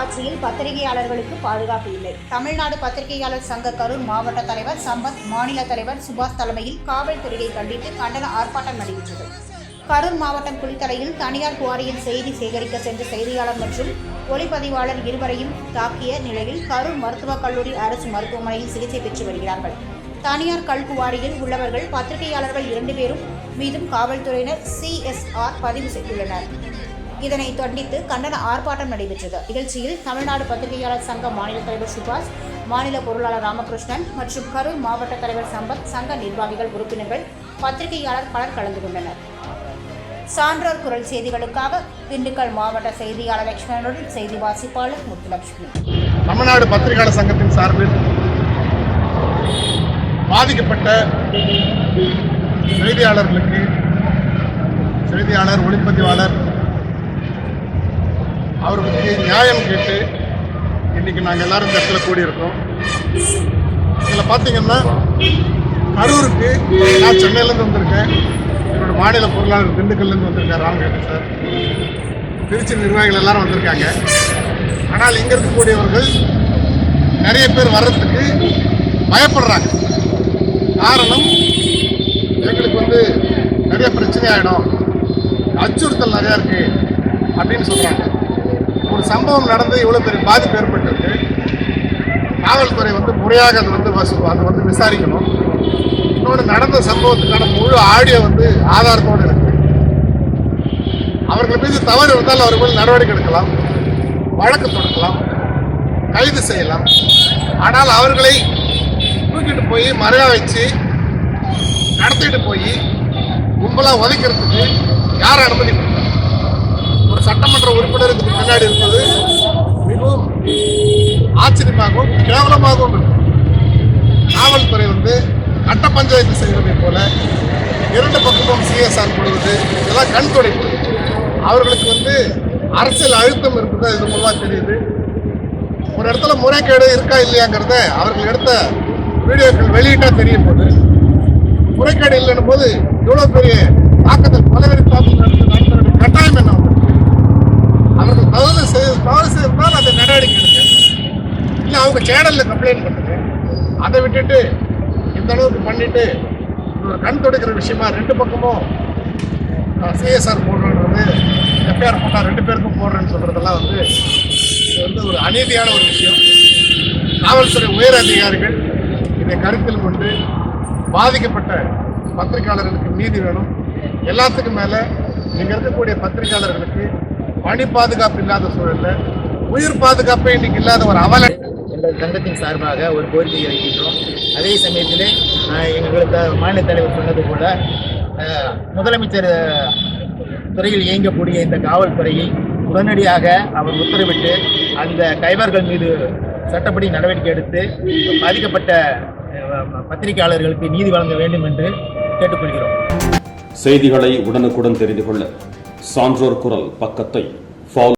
ஆட்சியில் பத்திரிகையாளர்களுக்கு பாதுகாப்பு இல்லை. தமிழ்நாடு பத்திரிகையாளர் சங்க கரூர் மாவட்ட தலைவர் சம்பத் மாநில தலைவர் சுபாஷ் தலைமையில் காவல்துறையை கண்டித்து கண்டன ஆர்ப்பாட்டம் நடைபெற்றது. கரூர் மாவட்டம் குளித்தலையில் தனியார் குவாரியில் செய்தி சேகரிக்க சென்ற செய்தியாளர் மற்றும் ஒளிப்பதிவாளர் இருவரையும் தாக்கிய நிலையில் கரூர் மருத்துவக் கல்லூரி அரசு மருத்துவமனையில் சிகிச்சை பெற்று வருகிறார்கள். தனியார் கல்குவாரியில் உள்ளவர்கள் பத்திரிகையாளர்கள் இரண்டு பேரும் மீதும் காவல்துறையினர் சிஎஸ்ஆர் பதிவு செய்துள்ளனர். இதனை தண்டித்து கண்டன ஆர்ப்பாட்டம் நடைபெற்றது. நிகழ்ச்சியில் தமிழ்நாடு பத்திரிகையாளர் சங்க மாநில தலைவர் சுபாஷ் மாநில பொருளாளர் ராமகிருஷ்ணன் மற்றும் கரூர் மாவட்ட தலைவர் சம்பத் சங்க நிர்வாகிகள் உறுப்பினர்கள் பத்திரிகையாளர் பலர் கலந்து கொண்டனர். சான்றோர் குரல் செய்திகளுக்காக திண்டுக்கல் மாவட்ட செய்தியாளர் லட்சுமணனுடன் செய்தி வாசிப்பாளர் முத்துலட்சுமி. தமிழ்நாடு பத்திரிகையாளர் சங்கத்தின் சார்பில் பாதிக்கப்பட்ட செய்தியாளர்களுக்கு செய்தியாளர் ஒளிப்பதிவாளர் அவர்களுக்கு நியாயம் கேட்டு இன்னைக்கு நாங்கள் எல்லாரும் இந்த இடத்துல கூடியிருக்கோம். இதில் பார்த்தீங்கன்னா கரூருக்கு நான் சென்னையிலேருந்து வந்திருக்கேன். என்னோடய மாநில பொருளாளர் திண்டுக்கல்லேருந்து வந்திருக்கேன் ராமகிருஷ்ணன் சார். திருச்சி நிர்வாகிகள் எல்லாரும் வந்திருக்காங்க. ஆனால் இங்கே இருக்கக்கூடியவர்கள் நிறைய பேர் வர்றதுக்கு பயப்படுறாங்க. காரணம் எங்களுக்கு வந்து நிறைய பிரச்சனை ஆகிடும் அச்சுறுத்தல் நிறையா இருக்குது அப்படின்னு சொல்கிறாங்க ஒரு சம்பவம் நடந்து இவ்வளோ பெரிய பாதிப்பு ஏற்பட்டிருக்கு. காவல்துறை வந்து முறையாக அது வந்து வசூ அதை வந்து விசாரிக்கணும். இன்னொன்று நடந்த சம்பவத்துக்கான முழு ஆடியோ வந்து ஆதாரத்தோடு இருக்கு. அவர்கள் மீது தவறு இருந்தால் அவர்கள் மேல் நடவடிக்கை எடுக்கலாம். வழக்கு தொடுக்கலாம். கைது செய்யலாம். ஆனால் அவர்களை தூக்கிட்டு போய் மறையா வச்சு நடத்திட்டு போய் கும்பலாக உதைக்கிறதுக்கு யார் அனுமதி சட்டமன்ற உறுப்பினருக்கு பின்னாடி இருப்பது மிகவும் ஆச்சரியமாகவும் கேவலமாகவும் இருக்கு. காவல்துறை வந்து கட்ட பஞ்சாயத்து செய்வதை போல இரண்டு பக்கமும் சிஎஸ்ஆர் கொடுவது இதெல்லாம் கண் துடைப்பு. அவர்களுக்கு வந்து அரசியல் அழுத்தம் இருக்குது இது மூலமாக தெரியுது. ஒரு இடத்துல முறைகேடு இருக்கா இல்லையாங்கிறத அவர்கள் எடுத்த வீடியோக்கள் வெளியிட்டால் தெரியும் போது முறைகேடு இல்லைன்னும் போது இவ்வளோ பெரிய தாக்கத்தை பலவெறி தாக்குதல் தவறு செய்ய தவறு செய்திருந்தால் அதை நடவடிக்கை எடுங்க. இல்லை அவங்க சேனலில் கம்ப்ளைண்ட் பண்ணுங்க அதை விட்டுட்டு இந்த அளவுக்கு பண்ணிட்டு ஒரு கண் துடைக்கிற விஷயமா ரெண்டு பக்கமும் சிஎஸ்ஆர் போடுறது எஃப்ஐஆர் போட்டால் ரெண்டு பேருக்கும் போடுறேன்னு சொல்கிறதெல்லாம் வந்து இது வந்து ஒரு அநீதியான ஒரு விஷயம். காவல்துறை உயர் அதிகாரிகள் இதை கருத்தில் கொண்டு பாதிக்கப்பட்ட பத்திரிகையாளர்களுக்கு நீதி வேணும். எல்லாத்துக்கும் மேலே இங்கே இருக்கக்கூடிய பத்திரிகையாளர்களுக்கு பணி பாதுகாப்பு இல்லாத சூழல்ல உயிர் பாதுகாப்பே இன்னைக்கு இல்லாத ஒரு அவல எங்கள் சங்கத்தின் சார்பாக ஒரு கோரிக்கையை வைக்கின்றோம். அதே சமயத்தில் எங்களுக்கு மாநில தலைவர் சொன்னது போல அஹ், முதலமைச்சர் துறையில் இயங்கக்கூடிய இந்த காவல்துறையை உடனடியாக அவர் உத்தரவிட்டு அந்த கைவர்கள் மீது சட்டப்படி நடவடிக்கை எடுத்து பாதிக்கப்பட்ட பத்திரிகையாளர்களுக்கு நீதி வழங்க வேண்டும் என்று கேட்டுக்கொள்கிறோம். செய்திகளை உடனுக்குடன் தெரிந்து கொள்ள சான்றோர் குரல் பக்கத்தை